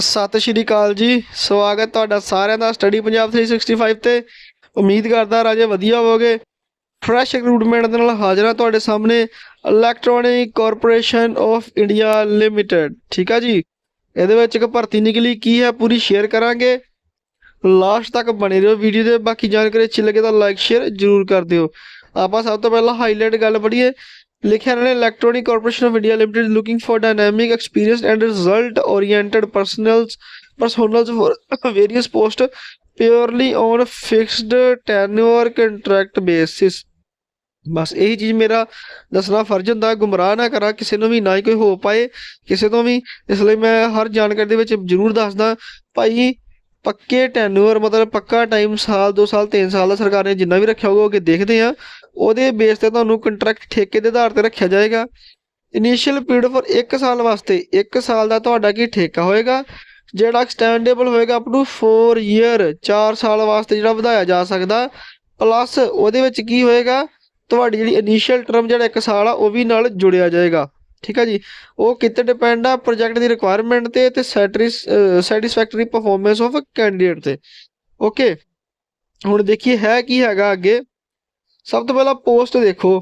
ਸਤਿ ਸ਼੍ਰੀ ਅਕਾਲ ਜੀ। ਸਵਾਗਤ ਤੁਹਾਡਾ ਸਾਰਿਆਂ ਦਾ ਸਟੱਡੀ ਪੰਜਾਬ 365 ਤੇ। ਉਮੀਦ ਕਰਦਾ ਰਾਜੇ ਵਧੀਆ ਹੋਵੋਗੇ। ਫਰੈਸ਼ ਰਿਕਰੂਟਮੈਂਟ ਦੇ ਨਾਲ ਹਾਜ਼ਰ ਹਾਂ ਤੁਹਾਡੇ ਸਾਹਮਣੇ। Electronic corporation of India limited ਠੀਕ ਆ ਜੀ? ਇਹਦੇ ਵਿੱਚ ਇੱਕ ਭਰਤੀ ਨਿਕਲੀ, ਕੀ ਹੈ ਪੂਰੀ ਸ਼ੇਅਰ ਕਰਾਂਗੇ। ਲਾਸਟ ਤੱਕ ਬਣੇ ਰਹੋ ਵੀਡੀਓ ਦੇ। ਬਾਕੀ ਜਾਣਕਾਰੀ ਅੱਛੀ ਲੱਗੇ ਤਾਂ ਲਾਈਕ ਸ਼ੇਅਰ ਜ਼ਰੂਰ ਕਰ ਦਿਓ। ਆਪਾਂ ਸਭ ਤੋਂ ਪਹਿਲਾਂ ਹਾਈਲਾਈਟ ਗੱਲ ਪੜੀਏ ਲਿਖਿਆ ਇਹਨਾਂ ਨੇ electronic corporation of India limited looking for dynamic experienced and result oriented personnels personnels for various post purely on fixed tenure contract basis ਬਸ ਇਹੀ ਚੀਜ਼ ਮੇਰਾ ਦੱਸਣਾ ਫਰਜ਼ ਹੁੰਦਾ, ਗੁੰਮਰਾਹ ਨਾ ਕਰਾਂ, ਕਿਸੇ ਨੂੰ ਵੀ ਨਾ ਹੀ ਕੋਈ ਹੋ ਪਾਏ, ਕਿਸੇ ਤੋਂ ਵੀ। ਇਸ ਲਈ ਮੈਂ ਹਰ ਜਾਣਕਾਰੀ ਦੇ ਵਿੱਚ ਜ਼ਰੂਰ ਦੱਸਦਾ, ਭਾਈ ਪੱਕੇ ਟੈਨਿਓਰ ਮਤਲਬ ਪੱਕਾ ਟਾਈਮ ਸਾਲ 2 ਸਾਲ 3 ਸਾਲ ਦਾ ਸਰਕਾਰ ਨੇ ਜਿੰਨਾ ਵੀ ਰੱਖਿਆ ਹੋਊਗਾ ਉਹ ਅੱਗੇ ਦੇਖਦੇ ਆ ਉਹਦੇ ਬੇਸ ਤੇ ਤੁਹਾਨੂੰ ਕੰਟਰੈਕਟ ਠੇਕੇ ਦੇ ਆਧਾਰ ਤੇ ਰੱਖਿਆ ਜਾਏਗਾ। ਇਨੀਸ਼ੀਅਲ ਪੀਰੀਅਡ ਫॉर 1 ਸਾਲ ਵਾਸਤੇ 1 ਸਾਲ ਦਾ ਤੁਹਾਡਾ ਕੀ ਠੇਕਾ ਹੋਏਗਾ? ਜਿਹੜਾ ਐਕਸਟੈਂਡੇਬਲ ਹੋਏਗਾ ਅਪ ਟੂ 4 ਇਅਰ 4 ਸਾਲ ਵਾਸਤੇ ਜਿਹੜਾ ਵਧਾਇਆ ਜਾ ਸਕਦਾ। ਪਲੱਸ ਉਹਦੇ ਵਿੱਚ ਕੀ ਹੋਏਗਾ? ਤੁਹਾਡੀ ਜਿਹੜੀ ਇਨੀਸ਼ੀਅਲ ਟਰਮ ਜਿਹੜਾ 1 ਸਾਲ ਆ, ਉਹ ਵੀ ਨਾਲ ਜੁੜਿਆ ਜਾਏਗਾ। ਠੀਕ ਆ ਜੀ? ਉਹ ਕਿਤੇ ਡਿਪੈਂਡ ਆ ਪ੍ਰੋਜੈਕਟ ਦੀ ਰਿਕੁਆਇਰਮੈਂਟ ਤੇ ਤੇ ਸੈਟੀਸਫੈਕਟਰੀ ਪਰਫਾਰਮੈਂਸ ਆਫ ਕੈਂਡੀਡੇਟ ਤੇ। ਓਕੇ ਹੁਣ ਦੇਖੀਏ ਹੈ ਕੀ ਹੈਗਾ ਅੱਗੇ। ਸਭ ਤੋਂ ਪਹਿਲਾਂ ਪੋਸਟ ਦੇਖੋ।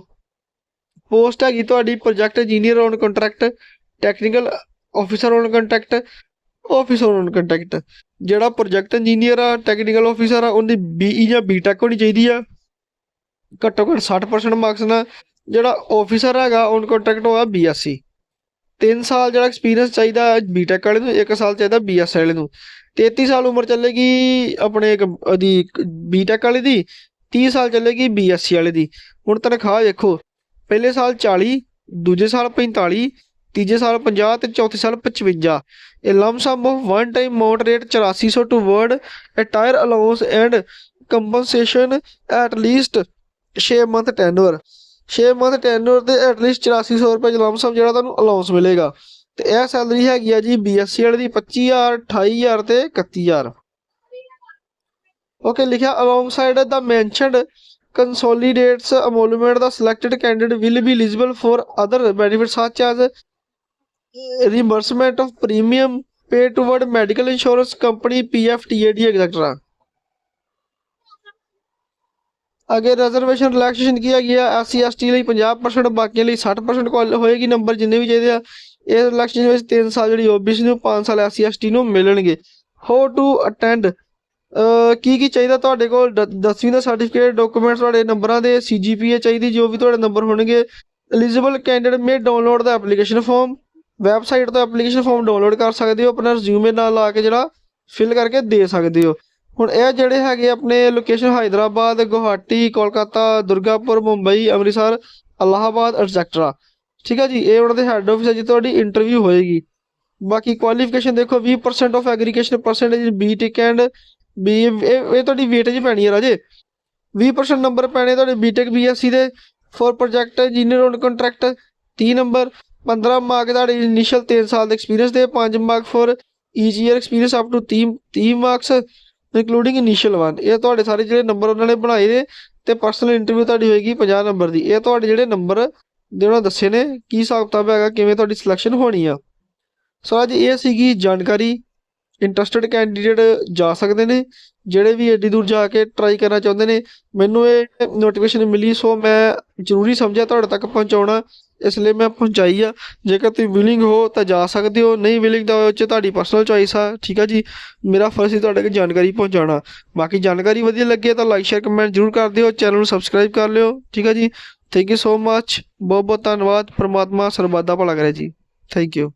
ਪੋਸਟ ਹੈਗੀ ਤੁਹਾਡੀ project engineer on contract technical officer on contract officer on contract ਜਿਹੜਾ ਪ੍ਰੋਜੈਕਟ ਇੰਜੀਨੀਅਰ ਆ ਟੈਕਨੀਕਲ ਆਫੀਸਰ ਆ, ਉਹਦੀ ਬੀਈ ਜਾਂ ਬੀਟੈਕ ਹੋਣੀ ਚਾਹੀਦੀ ਆ। ਘੱਟੋ ਘੱਟ 60% ਮਾਰਕਸ ਨਾਲ। ਜਿਹੜਾ ਆਫੀਸਰ ਹੈਗਾ ਔਨ ਕੰਟਰੈਕਟ ਹੋਇਆ ਬੀਐਸਸੀ 3 ਸਾਲ ਜਿਹੜਾ ਐਕਸਪੀਰੀਅੰਸ ਚਾਹੀਦਾ ਬੀਟੈਕ ਵਾਲੇ ਨੂੰ 1 ਸਾਲ ਚਾਹੀਦਾ ਬੀਐਸ ਵਾਲੇ ਨੂੰ। 33 ਸਾਲ ਉਮਰ ਚੱਲੇਗੀ ਆਪਣੇ ਇੱਕ ਉਹਦੀ ਬੀਟੈਕ ਵਾਲੇ ਦੀ 30 ਸਾਲ ਚੱਲੇਗੀ ਬੀਐਸਸੀ ਵਾਲੇ ਦੀ। ਹੁਣ ਤਨਖਾਹ ਦੇਖੋ, ਪਹਿਲੇ ਸਾਲ 40 ਦੂਜੇ ਸਾਲ 45 ਤੀਜੇ ਸਾਲ 50 ਤੇ ਚੌਥੇ ਸਾਲ 55 ਇਹ lump sum of one time amount rate 8400 toward attire allowance and compensation at least 6 month tenure 6 month tenure ਤੇ ਐਟਲੀਸਟ 8400 ਰੁਪਏ ਲਮਸਮ ਜਿਹੜਾ ਤੁਹਾਨੂੰ ਅਲਾਉਂਸ ਮਿਲੇਗਾ ਤੇ ਇਹ ਸੈਲਰੀ ਹੈਗੀ ਆ ਜੀ ਬੀਐਸਸੀ ਵਾਲੇ ਦੀ 25000 28000 ਤੇ 31000 ਓਕੇ ਲਿਖਿਆ alongside the mentioned consolidates emolument the selected candidate will be eligible for other benefits such as reimbursement of premium paid toward medical insurance company PFTAD etc ਅਗੇ ਰਿਜ਼ਰਵੇਸ਼ਨ ਰਿਲੈਕਸੇਸ਼ਨ ਕੀ ਹੈਗੀ ਆ? ਐਸਸੀ ਐਸਟੀ ਲਈ 50% ਬਾਕੀਆਂ ਲਈ 60% ਕੋਲ ਹੋਏਗੀ ਨੰਬਰ ਜਿੰਨੇ ਵੀ ਚਾਹੀਦੇ ਆ। ਇਹ ਰਿਲੈਕਸੇਸ਼ਨ ਵਿੱਚ 3 ਸਾਲ ਜਿਹੜੀ ਓਬੀਸੀ ਨੂੰ 5 ਸਾਲ ਐਸਸੀ ਐਸਟੀ ਨੂੰ ਮਿਲਣਗੇ। ਹਾਊ ਟੂ ਅਟੈਂਡ ਕੀ ਕੀ ਚਾਹੀਦਾ ਤੁਹਾਡੇ ਕੋਲ? 10ਵੀਂ ਦਾ ਸਰਟੀਫਿਕੇਟ ਡਾਕੂਮੈਂਟਸ ਤੁਹਾਡੇ ਨੰਬਰਾਂ ਦੇ ਸੀਜੀਪੀਏ ਚਾਹੀਦੀ, ਜੋ ਵੀ ਤੁਹਾਡੇ ਨੰਬਰ ਹੋਣਗੇ। Eligible candidate may download the application form website ਤੋਂ ਐਪਲੀਕੇਸ਼ਨ ਫਾਰਮ ਡਾਊਨਲੋਡ ਕਰ ਸਕਦੇ ਹੋ। ਆਪਣਾ ਰਿਜ਼ਿਊਮੇ ਨਾਲ ਲਾ ਕੇ ਜਿਹੜਾ ਫਿਲ ਕਰਕੇ ਦੇ ਸਕਦੇ ਹੋ। ਹੁਣ ਇਹ ਜਿਹੜੇ ਹੈਗੇ ਆਪਣੇ ਲੋਕੇਸ਼ਨ ਹਾਈਦਰਾਬਾਦ ਗੁਹਾਟੀ, ਕੋਲਕਾਤਾ, ਦੁਰਗਾਪੁਰ, ਮੁੰਬਈ, ਅੰਮ੍ਰਿਤਸਰ, ਅਲਾਹਾਬਾਦ ਐਟਸੈਕਟਰਾ ਠੀਕ ਹੈ ਜੀ, ਇਹ ਉਹਨਾਂ ਦੇ ਹੈੱਡ ਆਫਿਸ ਹੈ ਜੀ, ਤੁਹਾਡੀ ਇੰਟਰਵਿਊ ਹੋਏਗੀ। ਬਾਕੀ ਕੁਆਲੀਫਿਕੇਸ਼ਨ ਦੇਖੋ 20% of aggregation percentage BTech and B ਇਹ ਇਹ ਤੁਹਾਡੀ ਵੇਟੇਜ ਪੈਣੀ ਹੈ ਰਾਜੇ। 20% ਨੰਬਰ ਪੈਣੇ ਤੁਹਾਡੇ ਬੀਟੈਕ ਬੀਐਸਸੀ ਦੇ। For project engineer on contract 30 number 15 mark ਤੁਹਾਡੇ ਇਨੀਸ਼ੀਅਲ 3 ਸਾਲ ਦੇ ਐਕਸਪੀਰੀਅੰਸ ਦੇ 5 mark for each year experience up to 30 30 marks including initial one ਇਹ ਤੁਹਾਡੇ ਸਾਰੇ ਜਿਹੜੇ ਨੰਬਰ ਉਹਨਾਂ ਨੇ ਬਣਾਏ ਨੇ, ਤੇ ਪਰਸਨਲ ਇੰਟਰਵਿਊ ਤੁਹਾਡੀ ਹੋਏਗੀ 50 ਨੰਬਰ ਦੀ। ਇਹ ਤੁਹਾਡੇ ਜਿਹੜੇ ਨੰਬਰ ਦੇ ਉਹਨਾਂ ਦੱਸੇ ਨੇ, ਕੀ ਹਿਸਾਬ ਕਿਤਾਬ ਹੈਗਾ, ਕਿਵੇਂ ਤੁਹਾਡੀ ਸਿਲੈਕਸ਼ਨ ਹੋਣੀ ਆ। ਸੋ ਅੱਜ ਇਹ ਸੀਗੀ ਜਾਣਕਾਰੀ। ਇੰਟਰਸਟਿਡ ਕੈਂਡੀਡੇਟ ਜਾ ਸਕਦੇ ਨੇ, ਜਿਹੜੇ ਵੀ ਏਡੀ ਦੂਰ ਜਾ ਕੇ ਟਰਾਈ ਕਰਨਾ ਚਾਹੁੰਦੇ ਨੇ। ਮੈਨੂੰ ਇਹ ਨੋਟੀਫਿਕੇਸ਼ਨ ਮਿਲੀ, ਸੋ ਮੈਂ ਜ਼ਰੂਰੀ ਸਮਝਿਆ, ਤੁਹਾਡੇ ਤੱਕ ਪਹੁੰਚਾਉਣਾ। ਇਸ ਲਈ ਮੈਂ ਪਹੁੰਚਾਈ ਆ। ਜੇਕਰ ਤੁਸੀਂ ਵਿਲਿੰਗ ਹੋ ਤਾਂ ਜਾ ਸਕਦੇ ਹੋ, ਨਹੀਂ ਵਿਲਿੰਗ ਤਾਂ ਉਹ 'ਚ ਤੁਹਾਡੀ ਪਰਸਨਲ ਚੋਇਸ ਆ, ਠੀਕ ਆ ਜੀ? ਮੇਰਾ ਫਰਜ਼ ਸੀ ਤੁਹਾਡੇ ਕੋਲ ਜਾਣਕਾਰੀ ਪਹੁੰਚਾਉਣਾ। ਬਾਕੀ ਜਾਣਕਾਰੀ ਵਧੀਆ ਲੱਗੇ ਤਾਂ ਲਾਈਕ ਸ਼ੇਅਰ ਕਮੈਂਟ ਜ਼ਰੂਰ ਕਰ ਦਿਓ ਚੈਨਲ ਨੂੰ ਸਬਸਕ੍ਰਾਈਬ ਕਰ ਲਿਓ, ਠੀਕ ਆ ਜੀ? ਥੈਂਕ ਯੂ ਸੋ ਮੱਚ ਬਹੁਤ ਬਹੁਤ ਧੰਨਵਾਦ। ਪ੍ਰਮਾਤਮਾ ਸਰਬੱਤ ਭਲਾ ਕਰੇ ਜੀ। Thank you